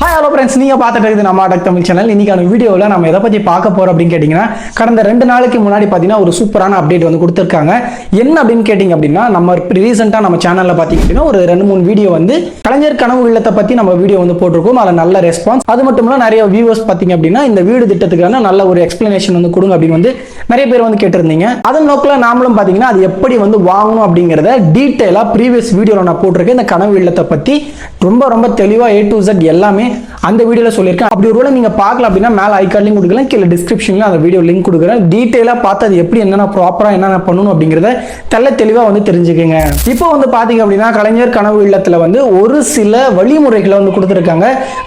Hi hello friends நீங்கள் பார்த்துட்டு இருக்குது நம்ம அடக் தமிழ் சேனல் இன்றைக்கான வீடியோவில் நம்ம எதை பற்றி பார்க்க போகிறோம் அப்படின்னு கேட்டிங்கன்னா கடந்த ரெண்டு நாளைக்கு முன்னாடி பார்த்தீங்கன்னா ஒரு சூப்பரான அப்டேட் வந்து கொடுத்துருக்காங்க. என்ன அப்படின்னு கேட்டிங்க அப்படின்னா நம்ம ரீசெண்டாக நம்ம சேனலில் பார்த்தீங்க அப்படின்னா ஒரு ரெண்டு மூணு வீடியோ வந்து கலைஞர் கனவு இல்லத்தை பற்றி நம்ம வீடியோ வந்து போட்டிருக்கோம். அதில் நல்ல ரெஸ்பான்ஸ் அது மட்டும் இல்லை நிறைய வியூவர்ஸ் பார்த்தீங்க அப்படின்னா இந்த வீடு திட்டத்துக்கான நல்ல ஒரு எக்ஸ்பிளனேஷன் வந்து கொடுங்க அப்படின்னு வந்து நிறைய பேர் வந்து கேட்டிருந்தீங்க. அதன் நோக்கில் நாமளும் பார்த்தீங்கன்னா அது எப்படி வந்து வாங்கணும் அப்படிங்கிறத டீட்டெயிலாக ப்ரீவியஸ் வீடியோவில் நான் போட்டிருக்கேன். இந்த கனவு இல்லத்தை பற்றி ரொம்ப ரொம்ப தெளிவாக ஏ டு ஜெட் எல்லாமே அந்த வீடியோவில் சொல்லியிருக்கேன். அப்படி ஒருவேளை நீங்கள் பார்க்கல அப்படின்னா மேலே ஐக்கார்ட் லிங்க் கொடுக்கலாம். கீழே டிஸ்கிரிப்ஷனில் அந்த வீடியோ லிங்க் கொடுக்குறேன். டீட்டெயிலாக பார்த்து அது எப்படி என்னென்ன ப்ராப்பராக என்னென்ன பண்ணணும் அப்படிங்கிறத தெல்ல தெளிவாக வந்து தெரிஞ்சுக்கோங்க. இப்போ வந்து பார்த்தீங்க அப்படின்னா கலைஞர் கனவு இல்லத்தில் வந்து ஒரு சில வழிமுறைகளை வந்து கொடுத்துருக்காங்க.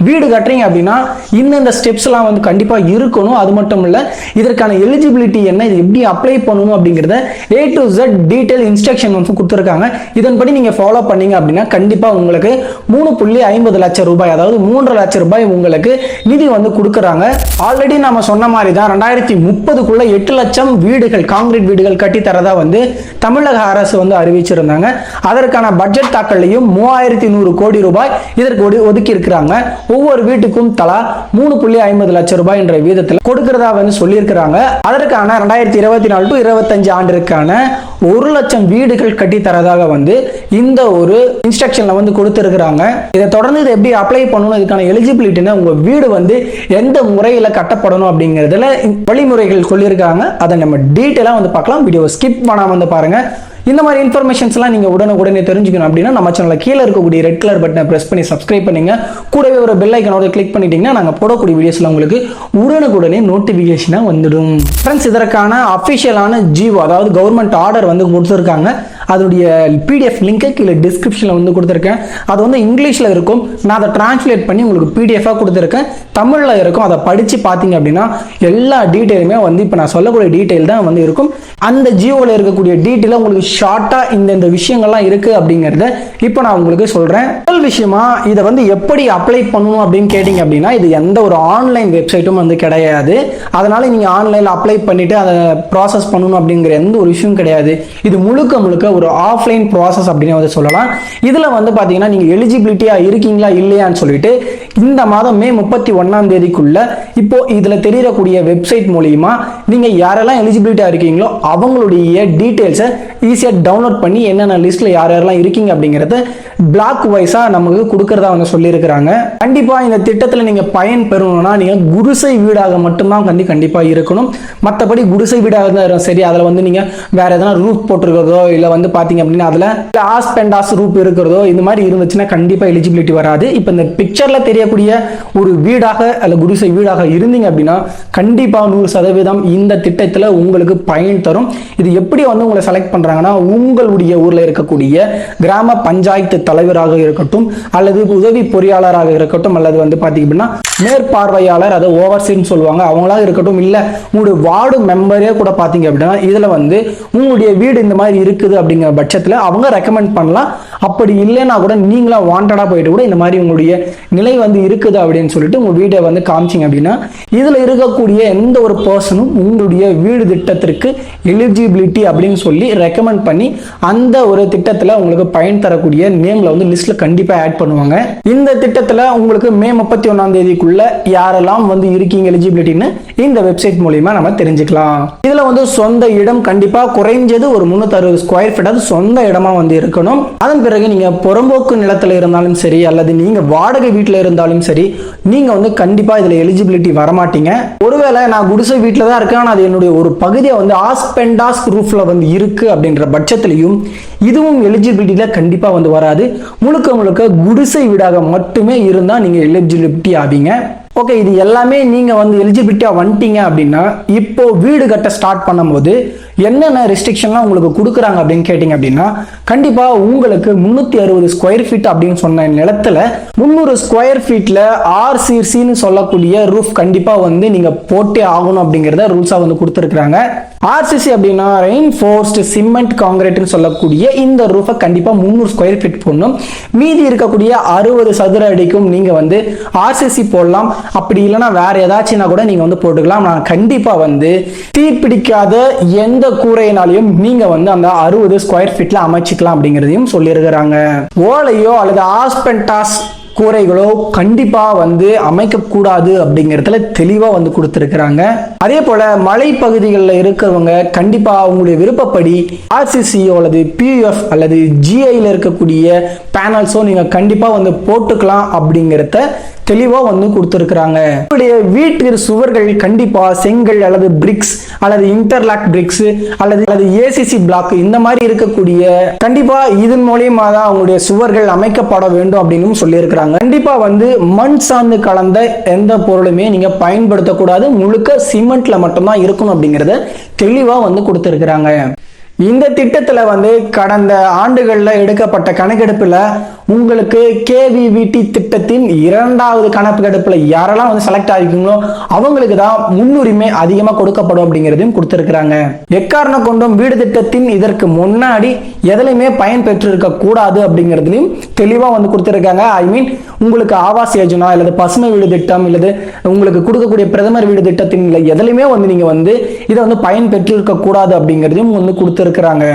வீடு கட்டுறீங்க அப்படின்னா இந்தந்த ஸ்டெப்ஸ்லாம் வந்து கண்டிப்பாக இருக்கணும். அது மட்டும் இல்லை இதற்கான எலிஜிபிலிட்டி என்ன இது எப்படி அப்ளை பண்ணணும் அப்படிங்கிறத A to Z detail instruction வந்து கொடுத்துருக்காங்க. இதன்படி நீங்கள் ஃபாலோ பண்ணீங்க அப்படின்னா கண்டிப்பாக உங்களுக்கு மூணு புள்ளி ஐம்பது லட்சம் ரூபாய் அதாவது மூன்றரை லட்சம் ரூபாய் உங்களுக்கு நிதி வந்து கொடுக்குறாங்க. ஆல்ரெடி நம்ம சொன்ன மாதிரி தான் ரெண்டாயிரத்தி முப்பதுக்குள்ள எட்டு லட்சம் வீடுகள் காங்கிரீட் வீடுகள் கட்டி தரதா வந்து தமிழக அரசு வந்து அறிவிச்சிருந்தாங்க. அதற்கான பட்ஜெட் தாக்கல்லையும் மூவாயிரத்தி நூறு கோடி ரூபாய் இதற்கு ஒதுக்கி இருக்கிறாங்க ஒவ்வொரு வீட்டுக்கும் தலா மூணு புள்ளி ஐம்பது லட்சம் ரூபாய் என்ற வீதத்தில் கொடுக்கிறதா வந்து சொல்லியிருக்கிறாங்க. அதற்கான ரெண்டாயிரத்தி இருபத்தி நாலு டு இருபத்தஞ்சு ஆண்டிற்கான ஒரு லட்சம் வீடுகள் கட்டி தரதாக வந்து இந்த ஒரு இன்ஸ்ட்ரக்ஷன்ல வந்து கொடுத்துருக்குறாங்க. இதை தொடர்ந்து இதை எப்படி அப்ளை பண்ணணும் இதுக்கான எலிஜிபிலிட்டினா உங்கள் வீடு வந்து எந்த முறையில் கட்டப்படணும் அப்படிங்கிறதுல வழிமுறைகள் சொல்லியிருக்காங்க. அதை நம்ம டீட்டெயிலாக வந்து பார்க்கலாம். வீடியோ ஸ்கிப் பண்ணாமல் வந்து பாருங்கள் இந்த மாதிரி இன்ஃபர்மேஷன்ஸ்லாம் நீங்கள் உடனுக்குடனே தெரிஞ்சுக்கணும் அப்படின்னா நம்ம சேனலில் கீழே இருக்கக்கூடிய ரெட் கலர் பட்டனை ப்ரெஸ் பண்ணி சப்ஸ்கிரைப் பண்ணுங்க. கூடவே ஒரு பெல் ஐக்கனோட கிளிக் பண்ணிட்டீங்கன்னா நாங்கள் போடக்கூடிய வீடியோஸ்ல உங்களுக்கு உடனுக்குடனே நோட்டிஃபிகேஷனாக வந்துடும். ஃப்ரெண்ட்ஸ் இதற்கான அஃபிஷியலான ஜீவோ அதாவது கவர்மெண்ட் ஆர்டர் வந்து கொடுத்துருக்காங்க. அதனுடைய பிடிஎஃப் லிங்கை கீழே டிஸ்கிரிப்ஷனில் வந்து கொடுத்துருக்கேன். அது வந்து இங்கிலீஷில் இருக்கும். நான் அதை டிரான்ஸ்லேட் பண்ணி உங்களுக்கு பிடிஎஃபாக கொடுத்துருக்கேன். தமிழில் இருக்கும். அதை படித்து பார்த்தீங்க அப்படின்னா எல்லா டீட்டெயிலுமே வந்து இப்போ நான் சொல்லக்கூடிய டீட்டெயில் தான் வந்து இருக்கும். அந்த ஜியோவில் இருக்கக்கூடிய டீட்டெயிலாக உங்களுக்கு ஷார்ட்டாக இந்த இந்த விஷயங்கள்லாம் இருக்குது அப்படிங்கிறத இப்போ நான் உங்களுக்கு சொல்கிறேன் முதல் விஷயமா இதை வந்து எப்படி அப்ளை பண்ணணும் அப்படின்னு கேட்டிங்க அப்படின்னா இது எந்த ஒரு ஆன்லைன் வெப்சைட்டும் வந்து கிடையாது. அதனால் நீங்கள் ஆன்லைனில் அப்ளை பண்ணிவிட்டு அதை ப்ராசஸ் பண்ணணும் அப்படிங்கிற எந்த ஒரு விஷயம் கிடையாது. இது முழுக்க முழுக்க ஒரு ஆஃப்லைன் ப்ராசஸ் அப்படின்னு வந்து சொல்லலாம். இதில் வந்து பார்த்தீங்கன்னா நீங்கள் எலிஜிபிலிட்டியாக இருக்கீங்களா இல்லையான்னு சொல்லிட்டு இந்த மாதம் மே முப்பத்தி ஒன்றாம் தேதிக்குள்ள இப்போ இதில் தெரியக்கூடிய வெப்சைட் மூலியமா நீங்கள் யாரெல்லாம் எலிஜிபிலிட்டியாக இருக்கீங்களோ அவங்களுடைய டீட்டெயில்ஸை ஈஸியாக டவுன்லோட் பண்ணி என்னென்ன லிஸ்ட்டில் யார் யாரெல்லாம் இருக்கீங்க அப்படிங்கிறத பிளாக் வைஸாக நமக்கு கொடுக்கறதா வந்து சொல்லியிருக்கிறாங்க. கண்டிப்பாக இந்த திட்டத்தில் நீங்கள் பயன் பெறணும்னா நீங்கள் குடிசை வீடாக மட்டும்தான் கண்டி கண்டிப்பாக இருக்கணும். மற்றபடி குடிசை வீடாக இருந்தாலும் சரி அதில் வந்து நீங்கள் வேற எதனா ரூப் போட்டிருக்கிறதோ இல்லை வந்து பார்த்தீங்க அப்படின்னா அதில் ஆஸ் பெண்டாஸ் ரூப் இருக்கிறதோ இந்த மாதிரி இருந்துச்சுன்னா கண்டிப்பாக எலிஜிபிலிட்டி வராது. இப்போ இந்த பிக்சரில் தெரியக்கூடிய ஒரு வீடாக அல்ல குடிசை வீடாக இருந்தீங்க அப்படின்னா கண்டிப்பாக நூறு சதவீதம் இந்த திட்டத்தில் உங்களுக்கு பயன் தரும். இது எப்படி வந்து உங்களை செலக்ட் பண்ணுறாங்கன்னா உங்களுடைய ஊரில் இருக்கக்கூடிய கிராம பஞ்சாயத்து தலைவராக இருக்கட்டும் அல்லது உதவி பொறியாளராக இருக்கட்டும் அல்லது வந்து பார்த்தீங்க அப்படின்னா மேற்பார்வையாளர் அதை ஓவர்சீன்னு சொல்லுவாங்க அவங்களாக இருக்கட்டும் இல்லை உங்களுடைய வார்டு மெம்பரே கூட பார்த்தீங்க அப்படின்னா இதில் வந்து உங்களுடைய வீடு இந்த மாதிரி இருக்குது அப்படிங்கிற பட்சத்தில் அவங்க ரெக்கமெண்ட் பண்ணலாம். அப்படி இல்லைன்னா கூட நீங்களா வாண்டடாக போயிட்டு கூட இந்த மாதிரி உங்களுடைய நிலை வந்து இருக்குது அப்படின்னு சொல்லிட்டு உங்கள் வீடை வந்து காமிச்சிங்க அப்படின்னா இதில் இருக்கக்கூடிய எந்த ஒரு பர்சனும் உங்களுடைய வீடு திட்டத்திற்கு எலிஜிபிலிட்டி அப்படின்னு சொல்லி ரெக்கமெண்ட் பண்ணி அந்த ஒரு திட்டத்தில் உங்களுக்கு பயன் தரக்கூடிய நேமில் வந்து லிஸ்ட்டில் கண்டிப்பாக ஆட் பண்ணுவாங்க. இந்த திட்டத்தில் உங்களுக்கு மே முப்பத்தி ஒன்றாம் தேதிக்குள்ள யாரெல்லாம் வந்து இருக்கீங்க எலிஜிபிலிட்டின்னு இந்த வெப்சைட் மூலியமா நம்ம தெரிஞ்சுக்கலாம். இதில் வந்து சொந்த இடம் கண்டிப்பாக குறைஞ்சது ஒரு முந்நூற்றறுபது ஸ்கொயர் ஃபீட் அது சொந்த இடமா வந்து இருக்கணும். அதன் பிறகு நீங்கள் புறம்போக்கு நிலத்தில் இருந்தாலும் சரி அல்லது நீங்கள் வாடகை வீட்டில் இருந்தாலும் சரி நீங்கள் வந்து கண்டிப்பாக இதில் எலிஜிபிலிட்டி வரமாட்டீங்க. ஒருவேளை நான் குடிசை வீட்டில் தான் இருக்கேன் ஆனால் அது என்னுடைய ஒரு பகுதியை வந்து ஆஸ்பெண்டாஸ் ரூஃபில் வந்து இருக்குது அப்படின்ற பட்சத்திலையும் இதுவும் எலிஜிபிலிட்டியில் கண்டிப்பாக வந்து வராது. முழுக்க முழுக்க குடிசை வீடாக மட்டுமே இருந்தால் நீங்கள் எலிஜிபிலிட்டி ஆவீங்க. ஓகே இது எல்லாமே நீங்கள் வந்து எலிஜிபிலிட்டியாக வந்துட்டீங்க அப்படின்னா இப்போது வீடு கட்ட ஸ்டார்ட் பண்ணும்போது என்னென்ன ரெஸ்ட்ரிக்ஷன்லாம் உங்களுக்கு கொடுக்குறாங்க அப்படின்னு கேட்டிங்க அப்படின்னா கண்டிப்பாக உங்களுக்கு முந்நூற்றி அறுபது ஸ்கொயர் ஃபீட் அப்படின்னு சொன்ன நிலத்தில் முந்நூறு ஸ்கொயர் ஃபீட்டில் ஆர்சிசின்னு சொல்லக்கூடிய ரூஃப் கண்டிப்பாக வந்து நீங்கள் போட்டே ஆகணும் அப்படிங்கிறத ரூல்ஸாக வந்து கொடுத்துருக்குறாங்க. ஆர்சிசி அப்படின்னா ரெயின் ஃபோர்ஸ்ட் சிமெண்ட் காங்கிரீட்னு சொல்லக்கூடிய இந்த ரூஃபை கண்டிப்பாக முந்நூறு ஸ்கொயர் ஃபீட் போடணும். மீதி இருக்கக்கூடிய அறுபது சதுர அடிக்கும் நீங்கள் வந்து ஆர்சிசி போடலாம். அப்படி இல்லைன்னா வேற ஏதாச்சும்னா கூட நீங்கள் வந்து போட்டுக்கலாம். நான் கண்டிப்பாக வந்து தீப்பிடிக்காத எந்த கூரையினாலையும் நீங்க வந்து அந்த அறுபது ஸ்கொயர் ஃபீட்ல அமைச்சிக்கலாம் அப்படிங்கிறதையும் சொல்லியிருக்கிறாங்க. ஓலையோ அல்லது ஆஸ்பென்டாஸ் கூரைகளோ கண்டிப்பாக வந்து அமைக்கக்கூடாது அப்படிங்கிறதுல தெளிவாக வந்து கொடுத்துருக்குறாங்க. அதே போல் மலைப்பகுதிகளில் இருக்கிறவங்க கண்டிப்பாக அவங்களுடைய விருப்பப்படி ஆர்சிசிஓ அல்லது பியூஎஃப் அல்லது ஜிஐயில் இருக்கக்கூடிய பேனல்ஸோ நீங்கள் கண்டிப்பாக வந்து போட்டுக்கலாம் அப்படிங்கிறத தெளிவாக வந்து கொடுத்துருக்குறாங்க. உங்களுடைய வீட்டு சுவர்கள் கண்டிப்பாக செங்கல் அல்லது பிரிக்ஸ் அல்லது இன்டர்லாக் பிரிக்ஸ் அல்லது அல்லது ஏசிசி பிளாக் இந்த மாதிரி இருக்கக்கூடிய கண்டிப்பாக இதன் மூலியமாக தான் அவங்களுடைய சுவர்கள் அமைக்கப்பட வேண்டும் அப்படின்னு சொல்லியிருக்கிறாங்க. கண்டிப்பா வந்து மண் சார்ந்து கலந்த எந்த பொருளுமே நீங்க பயன்படுத்தக்கூடாது. முழுக்க சிமெண்ட்ல மட்டும்தான் இருக்கணும் அப்படிங்கறத தெளிவா வந்து கொடுத்துருக்குறாங்க. இந்த திட்டத்துல வந்து கடந்த ஆண்டுகள்ல எடுக்கப்பட்ட கணக்கெடுப்புல உங்களுக்கு கேவிவிடி திட்டத்தின் இரண்டாவது கணக்கெடுப்புல யாரெல்லாம் வந்து செலக்ட் ஆகிருக்கீங்களோ அவங்களுக்கு தான் முன்னுரிமை அதிகமா கொடுக்கப்படும் அப்படிங்கிறதையும் கொடுத்திருக்கிறாங்க. எக்காரணம் கொண்டும் வீடு திட்டத்தின் இதற்கு முன்னாடி எதுலையுமே பயன் பெற்றிருக்க கூடாது அப்படிங்கிறதுலையும் தெளிவா வந்து கொடுத்திருக்காங்க. ஐ மீன் உங்களுக்கு ஆவாஸ் யோஜனா அல்லது பசுமை வீடு திட்டம் இல்லது உங்களுக்கு கொடுக்கக்கூடிய பிரதமர் வீடு திட்டத்தின் இல்லை எதுலையுமே வந்து நீங்க வந்து இதை வந்து பயன் பெற்றிருக்க கூடாது அப்படிங்கிறதையும் வந்து கொடுத்துருக்குறாங்க.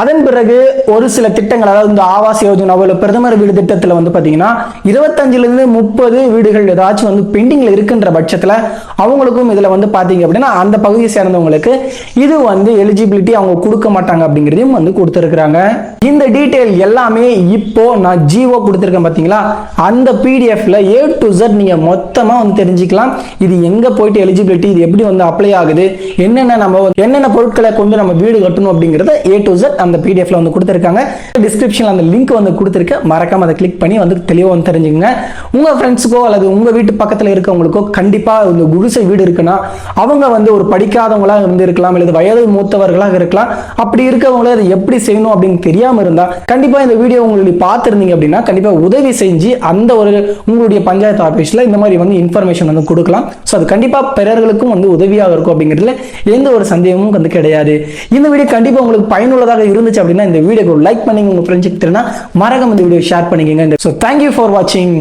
அதன் பிறகு ஒரு சில திட்டங்கள் அதாவது இந்த ஆவாஸ் யோஜனாவோ இல்லை பிரதமர் வீடு திட்டத்துல வந்து பார்த்தீங்கன்னா இருபத்தஞ்சிலிருந்து முப்பது வீடுகள் ஏதாச்சும் வந்து பெண்டிங்கில் இருக்குன்ற பட்சத்துல அவங்களுக்கும் இதுல வந்து பார்த்தீங்க அப்படின்னா அந்த பகுதியை சேர்ந்தவங்களுக்கு இது வந்து எலிஜிபிலிட்டி அவங்க கொடுக்க மாட்டாங்க அப்படிங்கிறதையும் வந்து கொடுத்துருக்காங்க இந்த டீட்டெயில் எல்லாமே இப்போ நான் ஜிஓ கொடுத்துருக்கேன் பார்த்தீங்களா அந்த பிடிஎஃப்ல ஏ டு ஜெட் நீங்கள் மொத்தமாக வந்து தெரிஞ்சுக்கலாம். இது எங்கே போயிட்டு எலிஜிபிலிட்டி இது எப்படி வந்து அப்ளை ஆகுது என்னென்ன நம்ம வந்து- என்னென்ன பொருட்களை கொண்டு நம்ம வீடு கட்டணும் அப்படிங்கிறத ஏ டு ஜெட் அந்த பிடிஎஃப்ல வந்து கொடுத்துருக்காங்க. டிஸ்கிரிப்ஷனில் அந்த லிங்க் வந்து கொடுத்துருக்கேன். மறக்காம அதை கிளிக் பண்ணி வந்து தெளிவாக வந்து தெரிஞ்சுக்கங்க. உங்கள் ஃப்ரெண்ட்ஸுக்கோ அல்லது உங்கள் வீட்டு பக்கத்தில் இருக்கவங்களுக்கோ கண்டிப்பாக இந்த குடிசை வீடு இருக்குன்னா அவங்க வந்து ஒரு படிக்காதவங்களாக இருந்து இருக்கலாம் அல்லது வயது மூத்தவர்களாக இருக்கலாம். அப்படி இருக்கவங்கள அதை எப்படி செய்யணும் அப்படின்னு பண்ணாமல் இருந்தா கண்டிப்பா இந்த வீடியோ உங்களுக்கு பார்த்துருந்தீங்க அப்படின்னா கண்டிப்பா உதவி செஞ்சு அந்த ஒரு உங்களுடைய பஞ்சாயத்து ஆஃபீஸில் இந்த மாதிரி வந்து இன்ஃபர்மேஷன் வந்து கொடுக்கலாம். ஸோ அது கண்டிப்பா பிறர்களுக்கும் வந்து உதவியாக இருக்கும் அப்படிங்கிறதுல எந்த ஒரு சந்தேகமும் வந்து கிடையாது. இந்த வீடியோ கண்டிப்பாக உங்களுக்கு பயனுள்ளதாக இருந்துச்சு அப்படின்னா இந்த வீடியோக்கு லைக் பண்ணி உங்கள் ஃப்ரெண்ட்ஸுக்கு தெரியும்னா மறக்காம இந்த வீடியோ ஷேர் பண்ணிக்கோங்க. ஸோ தேங்க்யூ ஃபார் வாட்சிங்